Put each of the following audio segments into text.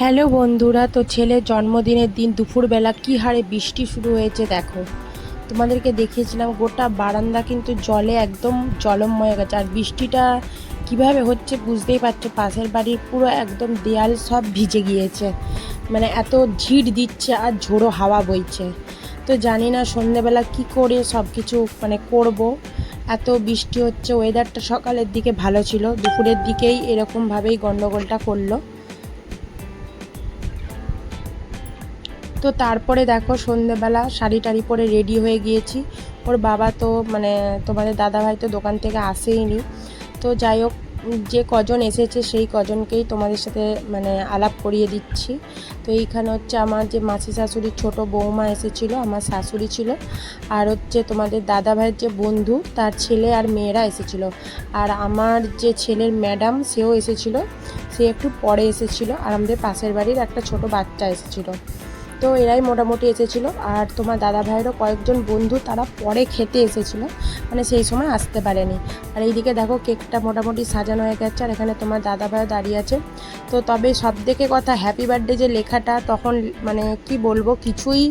Hello বন্ধুরা, তো ছেলের জন্মদিনের দিন দুপুরবেলা কী হারে বৃষ্টি শুরু হয়েছে দেখো। তোমাদেরকে দেখিয়েছিলাম, গোটা বারান্দা কিন্তু জলে একদম জলময় হয়ে গেছে। আর বৃষ্টিটা কীভাবে হচ্ছে বুঝতেই পারছ, পাশের বাড়ির পুরো একদম দেয়াল সব ভিজে গিয়েছে। মানে এত ঝিট দিচ্ছে আর ঝোড়ো হাওয়া বইছে। তো জানি না সন্ধেবেলা কি করে সব কিছু মানে করব। এত বৃষ্টি হচ্ছে ওয়েদারটা সকালের দিকে ভালো ছিল, দুপুরের দিকেই এরকমভাবেই গন্ডগোলটা করল। তো তারপরে দেখো সন্ধেবেলা শাড়ি টাড়ি পরে রেডি হয়ে গিয়েছি। ওর বাবা তো মানে তোমাদের দাদাভাই তো দোকান থেকে আসেইনি। তো যাই হোক, যে কজন এসেছে সেই কজনকেই তোমাদের সাথে মানে আলাপ করিয়ে দিচ্ছি। তো এইখানে হচ্ছে আমার যে মাসি শাশুড়ির ছোট বৌমা এসেছিল, আমার শাশুড়ি ছিল। আর হচ্ছে তোমাদের দাদা ভাইয়ের যে বন্ধু, তার ছেলে আর মেয়েরা এসেছিল। আর আমার যে ছেলের ম্যাডাম, সেও এসেছিল। সে একটু পরে এসেছিল। আর আমাদের পাশের বাড়ির একটা ছোট বাচ্চা এসেছিল। তো এরাই মোটামুটি এসেছিল। আর তোমার দাদা ভাইয়েরও কয়েকজন বন্ধু তারা পরে খেতে এসেছিল। মানে সেই সময় আসতে পারেনি। আর এইদিকে দেখো কেকটা মোটামুটি সাজানো হয়ে গেছে, আর এখানে তোমার দাদা ভাইও দাঁড়িয়ে আছে। তো তবে সব থেকে কথা হ্যাপি বার্থডে যে লেখাটা তখন মানে কি বলব, কিছুই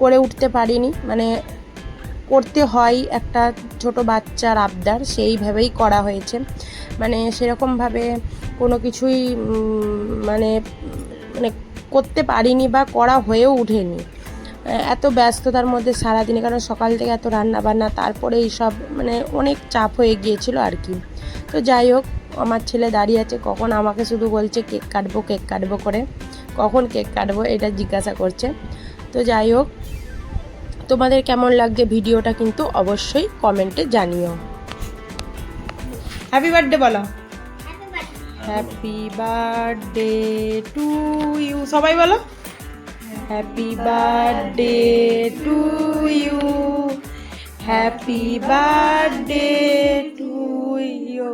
করে উঠতে পারিনি। মানে করতে হয় একটা ছোট বাচ্চার আবদার, সেইভাবেই করা হয়েছে। মানে সেরকমভাবে কোনো কিছুই মানে মানে করতে পারিনি বা করা হয়েও ওঠেনি এত ব্যস্ততার মধ্যে সারাদিনে, কারণ সকাল থেকে এত রান্না বান্না তারপরে এইসব মানে অনেক চাপ হয়ে গিয়েছিল আর কি। তো যাই হোক, আমার ছেলে দাঁড়িয়ে আছে, কখন আমাকে শুধু বলছে, কেক কাটবো কেক কাটবো করে। কখন কেক কাটবো, এটা জিজ্ঞাসা করছে। তো যাই হোক, তোমাদের কেমন লাগছে ভিডিওটা কিন্তু অবশ্যই কমেন্টে জানিও। হ্যাপি বার্থডে বলো। হ্যাপি বার্থডে টু ইউ সবাই বলো? Happy birthday to you happy birthday to you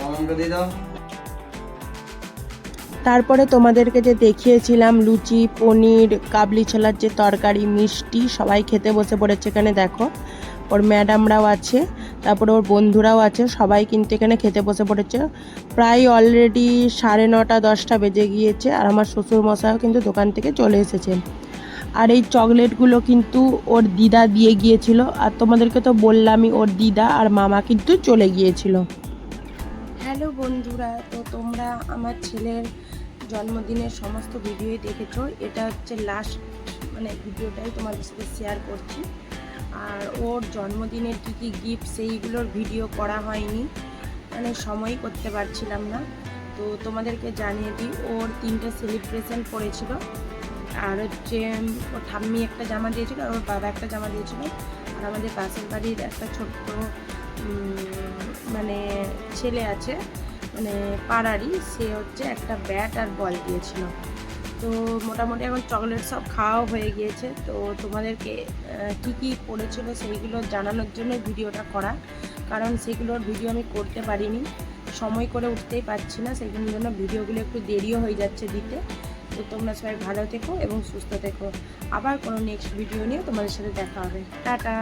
মামাকে দিয়ে দাও। তারপরে তোমাদেরকে যে দেখিয়েছিলাম, লুচি, পনির, কাবলি ছোলার যে তরকারি, মিষ্টি, সবাই খেতে বসে পড়েছে এখানে, দেখো। ওর ম্যাডামরাও আছে, তারপরে ওর বন্ধুরাও আছে, সবাই কিন্তু এখানে খেতে বসে পড়েছে। প্রায় অলরেডি সাড়ে নটা, দশটা বেজে গিয়েছে, আর আমার শ্বশুর মশাইও কিন্তু দোকান থেকে চলে এসেছে। আর এই চকলেটগুলো কিন্তু ওর দিদা দিয়ে গিয়েছিল, আর তোমাদেরকে তো বললামই, ওর দিদা আর মামা কিন্তু চলে গিয়েছিল। হ্যালো বন্ধুরা, তো তোমরা আমার ছেলের জন্মদিনের সমস্ত ভিডিওই দেখেছ। এটা হচ্ছে লাস্ট মানে ভিডিওটাই তোমাদের সাথে শেয়ার করছি। আর ওর জন্মদিনের কী কী গিফট সেইগুলোর ভিডিও করা হয়নি। মানে সময় করতে পারছিলাম না। তো তোমাদেরকে জানিয়ে দিই, ওর তিনটে সেলিব্রেশন পড়েছিল। আর হচ্ছে ওর ঠাম্মি একটা জামা দিয়েছিল, আর ওর বাবা একটা জামা দিয়েছিল। আর আমাদের পাশের বাড়ির একটা ছোট্ট মানে ছেলে আছে মানে পাড়ারই, সে হচ্ছে একটা ব্যাট আর বল দিয়েছিল। তো মোটামুটি এখন চকলেট সব খাওয়াও হয়ে গিয়েছে। তো তোমাদেরকে কী কী পড়েছিল সেইগুলো জানানোর জন্য ভিডিওটা করা। কারণ সেগুলোর ভিডিও আমি করতে পারিনি। সময় করে উঠতেই পারছি না সেগুলোর জন্য ভিডিওগুলো একটু দেরিও হয়ে যাচ্ছে দিতে। তো তোমরা সবাই ভালো থেকো এবং সুস্থ থেকো। আবার কোনো নেক্সট ভিডিও নিয়ে তোমাদের সাথে দেখা হবে। টাটা!